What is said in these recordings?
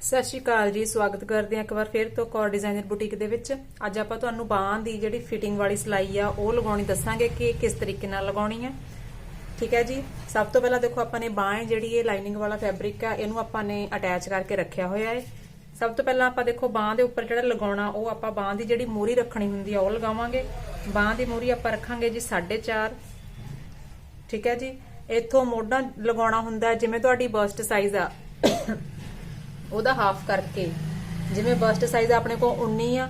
ਸਤਿ ਸ਼੍ਰੀ ਅਕਾਲ ਜੀ ਸਵਾਗਤ ਕਰਦੇ ਹਾਂ ਇੱਕ ਵਾਰ ਫਿਰ ਤੋਂ ਕੌਰ ਡਿਜ਼ਾਈਨਰ ਬੁਟੀਕ ਦੇ ਵਿੱਚ। ਅੱਜ ਆਪਾਂ ਤੁਹਾਨੂੰ ਬਾਹਾਂ ਦੀ ਜਿਹੜੀ ਫਿਟਿੰਗ ਵਾਲੀ ਸਿਲਾਈ ਆ ਉਹ ਲਗਾਉਣੀ ਦੱਸਾਂਗੇ ਕਿ ਕਿਸ ਤਰੀਕੇ ਨਾਲ ਲਗਾਉਣੀ ਹੈ ਠੀਕ ਹੈ ਜੀ? ਸਭ ਤੋਂ ਪਹਿਲਾਂ ਦੇਖੋ ਆਪਾਂ ਨੇ ਬਾਹਾਂ ਜਿਹੜੀ ਇਹ ਲਾਈਨਿੰਗ ਵਾਲਾ ਫੈਬਰਿਕ ਆ ਇਹਨੂੰ ਆਪਾਂ ਨੇ ਅਟੈਚ ਕਰਕੇ ਰੱਖਿਆ ਹੋਇਆ ਹੈ। ਸਭ ਤੋਂ ਪਹਿਲਾਂ ਆਪਾਂ ਦੇਖੋ ਬਾਹਾਂ ਦੇ ਉੱਪਰ ਜਿਹੜਾ ਲਗਾਉਣਾ ਉਹ ਆਪਾਂ ਬਾਹਾਂ ਦੀ ਜਿਹੜੀ ਮੂਰੀ ਰੱਖਣੀ ਹੁੰਦੀ ਆ ਉਹ ਲਗਾਵਾਂਗੇ। ਬਾਹਾਂ ਦੀ ਮੂਰੀ ਆਪਾਂ ਰੱਖਾਂਗੇ ਜੀ 4.5 ਠੀਕ ਹੈ ਜੀ? ਇੱਥੋਂ ਮੋਢਾ ਲਗਾਉਣਾ ਹੁੰਦਾ ਹੈ, ਜਿਵੇਂ ਤੁਹਾਡੀ ਬਸਟ ਸਾਈਜ਼ ਆ ਉਹਦਾ ਹਾਫ ਕਰਕੇ। ਜਿਵੇਂ ਬਸਟ ਸਾਈਜ਼ ਆਪਣੇ ਕੋਲ 19 ਆ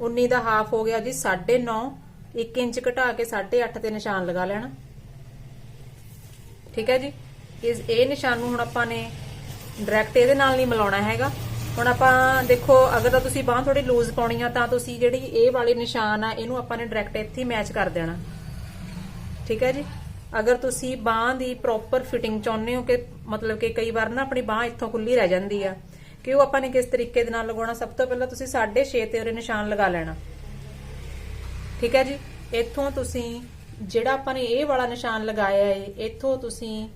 19 ਦਾ ਹਾਫ ਹੋ ਗਿਆ ਜੀ 9.5 1 ਇੰਚ ਘਟਾ ਕੇ 8.5 ਤੇ ਨਿਸ਼ਾਨ ਲਗਾ ਲੈਣਾ। ਠੀਕ ਹੈ ਜੀ? ਇਸ ਇਹ ਨਿਸ਼ਾਨ ਨੂੰ ਹੁਣ ਆਪਾਂ ਨੇ ਡਾਇਰੈਕਟ ਇਹਦੇ ਨਾਲ ਨਹੀਂ ਮਿਲਾਉਣਾ ਹੈਗਾ। ਹੁਣ ਆਪਾਂ ਦੇਖੋ, ਅਗਰ ਤਾਂ ਤੁਸੀਂ ਬਾਹ ਥੋੜੀ ਲੂਜ਼ ਪਾਉਣੀ ਆ, ਤਾਂ ਤੁਸੀਂ ਜਿਹੜੀ ਇਹ ਵਾਲੇ ਨਿਸ਼ਾਨ ਆ, ਇਹਨੂੰ ਆਪਾਂ ਨੇ ਡਾਇਰੈਕਟ ਇੱਥੇ ਮੈਚ ਕਰ ਦੇਣਾ। ਠੀਕ ਹੈ ਜੀ? ਅਗਰ ਤੁਸੀਂ ਬਾਹ ਦੀ ਪ੍ਰੋਪਰ ਫਿਟਿੰਗ ਚਾਹੁੰਦੇ ਹੋ ਕਿ ਮਤਲਬ ਕਿ ਕਈ ਵਾਰ ਨਾ ਆਪਣੀ ਬਾਹ ਇੱਥੋਂ ਖੁੱਲੀ ਰਹਿ ਜਾਂਦੀ ਆ ਕਿ ਉਹ ਆਪਾਂ ਨੇ ਕਿਸ ਤਰੀਕੇ ਦੇ ਨਾਲ ਲਗਾਉਣਾ? ਸਭ ਤੋਂ ਪਹਿਲਾਂ ਤੁਸੀਂ 6.5 ਤੇ ਉਹਰੇ ਨਿਸ਼ਾਨ ਲਗਾ ਲੈਣਾ। ਠੀਕ ਹੈ ਜੀ? ਇੱਥੋਂ ਤੁਸੀਂ ਜਿਹੜਾ ਆਪਾਂ ਨੇ ਇਹ ਵਾਲਾ ਨਿਸ਼ਾਨ ਲਗਾਇਆ ਹੈ ਇੱਥੋਂ ਤੁਸੀਂ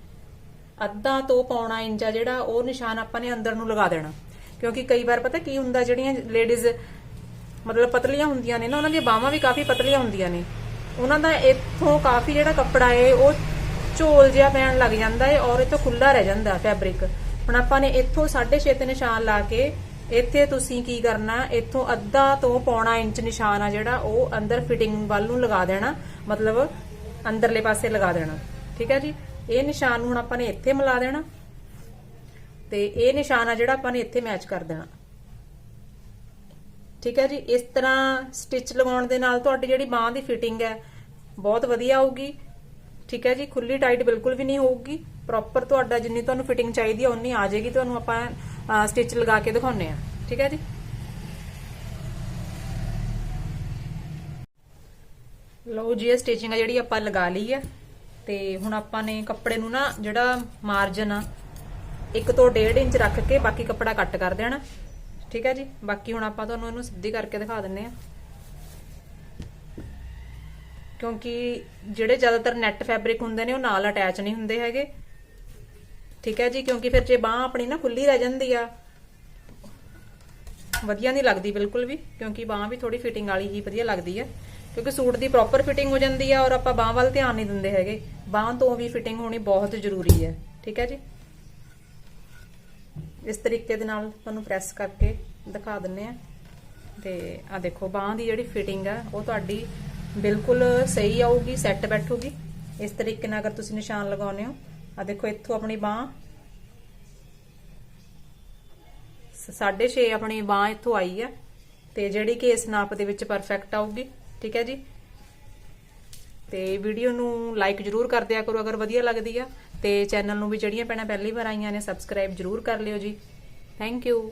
ਅੱਧਾ ਤੋਂ ਪੌਣਾ ਇੰਚ ਆ ਜਿਹੜਾ, ਉਹ ਨਿਸ਼ਾਨ ਆਪਾਂ ਨੇ ਅੰਦਰ ਨੂੰ ਲਗਾ ਦੇਣਾ। ਕਿਉਂਕਿ ਕਈ ਵਾਰ ਪਤਾ ਕੀ ਹੁੰਦਾ, ਜਿਹੜੀਆਂ ਲੇਡੀਜ਼ ਮਤਲਬ ਪਤਲੀਆਂ ਹੁੰਦੀਆਂ ਨੇ ਨਾ, ਉਹਨਾਂ ਦੀਆਂ ਬਾਹਾਂ ਵੀ ਕਾਫੀ ਪਤਲੀਆਂ ਹੁੰਦੀਆਂ ਨੇ। ਉਹਨਾਂ ਦਾ ਇੱਥੋਂ ਕਾਫੀ ਜਿਹੜਾ ਕੱਪੜਾ ਹੈ ਉਹ ਝੋਲ ਜਿਹਾ ਪੈਣ ਲੱਗ ਜਾਂਦਾ ਹੈ ਔਰ ਇੱਥੋਂ ਖੁੱਲਾ ਰਹਿ ਜਾਂਦਾ ਫੈਬਰਿਕ। ਹੁਣ ਆਪਾਂ ਨੇ ਇੱਥੋਂ 6.5 ਤੇ ਨਿਸ਼ਾਨ ਲਾ ਕੇ ਇੱਥੇ ਤੁਸੀਂ ਕੀ ਕਰਨਾ, ਇੱਥੋਂ ਅੱਧਾ ਤੋਂ ਪੌਣਾ ਇੰਚ ਨਿਸ਼ਾਨ ਆ ਜਿਹੜਾ, ਉਹ ਅੰਦਰ ਫਿਟਿੰਗ ਵੱਲ ਨੂੰ ਲਗਾ ਦੇਣਾ, ਮਤਲਬ ਅੰਦਰਲੇ ਪਾਸੇ ਲਗਾ ਦੇਣਾ। ਠੀਕ ਹੈ ਜੀ? ਇਹ ਨਿਸ਼ਾਨ ਨੂੰ ਹੁਣ ਆਪਾਂ ਨੇ ਇੱਥੇ ਮਿਲਾ ਦੇਣਾ ਤੇ ਇਹ ਨਿਸ਼ਾਨ ਆ ਜਿਹੜਾ ਆਪਾਂ ਨੇ ਇੱਥੇ ਮੈਚ ਕਰ ਦੇਣਾ। ਠੀਕ ਹੈ ਜੀ? ਇਸ ਤਰ੍ਹਾਂ ਸਟਿਚ ਲਗਾਉਣ ਦੇ ਨਾਲ ਤੁਹਾਡੀ ਜਿਹੜੀ ਬਾਹ ਦੀ ਫਿਟਿੰਗ ਹੈ, ਬਹੁਤ ਵਧੀਆ ਆਊਗੀ। ਠੀਕ ਹੈ ਜੀ? ਖੁੱਲੀ ਟਾਈਟ ਬਿਲਕੁਲ ਵੀ ਨਹੀਂ ਹੋਊਗੀ। ਪ੍ਰੋਪਰ ਤੁਹਾਡਾ ਜਿੰਨੀ ਤੁਹਾਨੂੰ ਫਿਟਿੰਗ ਚਾਹੀਦੀ ਹੈ ਉਨੀ ਆ ਜਾਏਗੀ। ਤੁਹਾਨੂੰ ਆਪਾਂ ਸਟਿਚ ਲਗਾ ਕੇ ਦਿਖਾਉਨੇ ਆ। ਠੀਕ ਹੈ ਜੀ? ਲਓ ਜੀ, ਇਹ ਸਟਿਚਿੰਗ ਆ ਜਿਹੜੀ ਆਪਾਂ ਲਗਾ ਲਈ ਹੈ ਤੇ ਹੁਣ ਆਪਾਂ ਨੇ ਕੱਪੜੇ ਨੂੰ ਨਾ, ਜਿਹੜਾ ਮਾਰਜਨ ਆ 1 ਤੋਂ 1.5 ਇੰਚ ਰੱਖ ਕੇ ਬਾਕੀ ਕੱਪੜਾ ਕੱਟ ਕਰ ਦੇਣਾ। ਠੀਕ ਹੈ ਜੀ? ਬਾਕੀ ਹੁਣ ਆਪਾਂ ਤੁਹਾਨੂੰ ਇਹਨੂੰ ਸਿੱਧੀ ਕਰਕੇ ਦਿਖਾ ਦਿੰਨੇ ਆ। ਕਿਉਂਕਿ ਜਿਹੜੇ ਜ਼ਿਆਦਾਤਰ ਨੈਟ ਫੈਬਰਿਕ ਹੁੰਦੇ ਨੇ, ਉਹ ਨਾਲ ਅਟੈਚ ਨਹੀਂ ਹੁੰਦੇ ਹੈਗੇ। ਠੀਕ ਹੈ ਜੀ, ਕਿਉਂਕਿ ਫਿਰ ਜੇ ਬਾਹ ਆਪਣੀ ਨਾ ਖੁੱਲੀ ਰਹਿ ਜਾਂਦੀ ਆ। ਵਧੀਆ ਨਹੀਂ ਲੱਗਦੀ ਬਿਲਕੁਲ ਵੀ, ਕਿਉਂਕਿ ਬਾਹ ਵੀ ਥੋੜੀ ਫਿਟਿੰਗ ਵਾਲੀ ਹੀ ਵਧੀਆ ਲੱਗਦੀ ਹੈ। ਕਿਉਂਕਿ ਸੂਟ ਦੀ ਪ੍ਰੋਪਰ ਫਿਟਿੰਗ ਹੋ ਜਾਂਦੀ ਆ ਔਰ ਆਪਾਂ ਬਾਹ ਵੱਲ ਧਿਆਨ ਨਹੀਂ ਦਿੰਦੇ ਹੈਗੇ। ਬਾਹ ਤੋਂ ਵੀ ਫਿਟਿੰਗ ਹੋਣੀ ਬਹੁਤ ਜ਼ਰੂਰੀ ਹੈ, ਠੀਕ ਹੈ ਜੀ? ਇਸ ਤਰੀਕੇ ਦੇ ਨਾਲ ਤੁਹਾਨੂੰ ਪ੍ਰੈਸ ਕਰਕੇ ਦਿਖਾ ਦਿੰਨੇ ਆ ਤੇ ਆ ਦੇਖੋ, ਬਾਹ ਦੀ ਜਿਹੜੀ ਫਿਟਿੰਗ ਆ, ਉਹ ਤੁਹਾਡੀ ਬਿਲਕੁਲ ਸਹੀ ਆਊਗੀ ਸੈੱਟ ਬੈਠੂਗੀ। ਇਸ ਤਰੀਕੇ ਨਾਲ ਅਗਰ ਤੁਸੀਂ ਨਿਸ਼ਾਨ ਲਗਾਉਨੇ ਹੋ ਆ ਦੇਖੋ ਇੱਥੋਂ ਆਪਣੀ ਬਾਹ। 6.5 ਆਪਣੀ ਬਾਹ ਇੱਥੋਂ ਆਈ ਆ। ਤੇ ਜਿਹੜੀ ਕਿ ਇਸ ਨਾਪ ਦੇ ਵਿੱਚ ਪਰਫੈਕਟ ਆਊਗੀ, ਠੀਕ ਹੈ ਜੀ? ਤੇ ਵੀਡੀਓ ਨੂੰ ਲਾਈਕ ਜਰੂਰ ਕਰ ਦਿਆ ਕਰੋ ਅਗਰ ਵਧੀਆ ਲੱਗਦੀ ਆ। ਤੇ ਚੈਨਲ ਨੂੰ ਵੀ ਜਿਹੜੀਆਂ ਪੈਣਾ ਪਹਿਲੀ ਵਾਰ ਆਈਆਂ ਨੇ ਸਬਸਕ੍ਰਾਈਬ ਜਰੂਰ ਕਰ ਲਿਓ ਜੀ। Thank you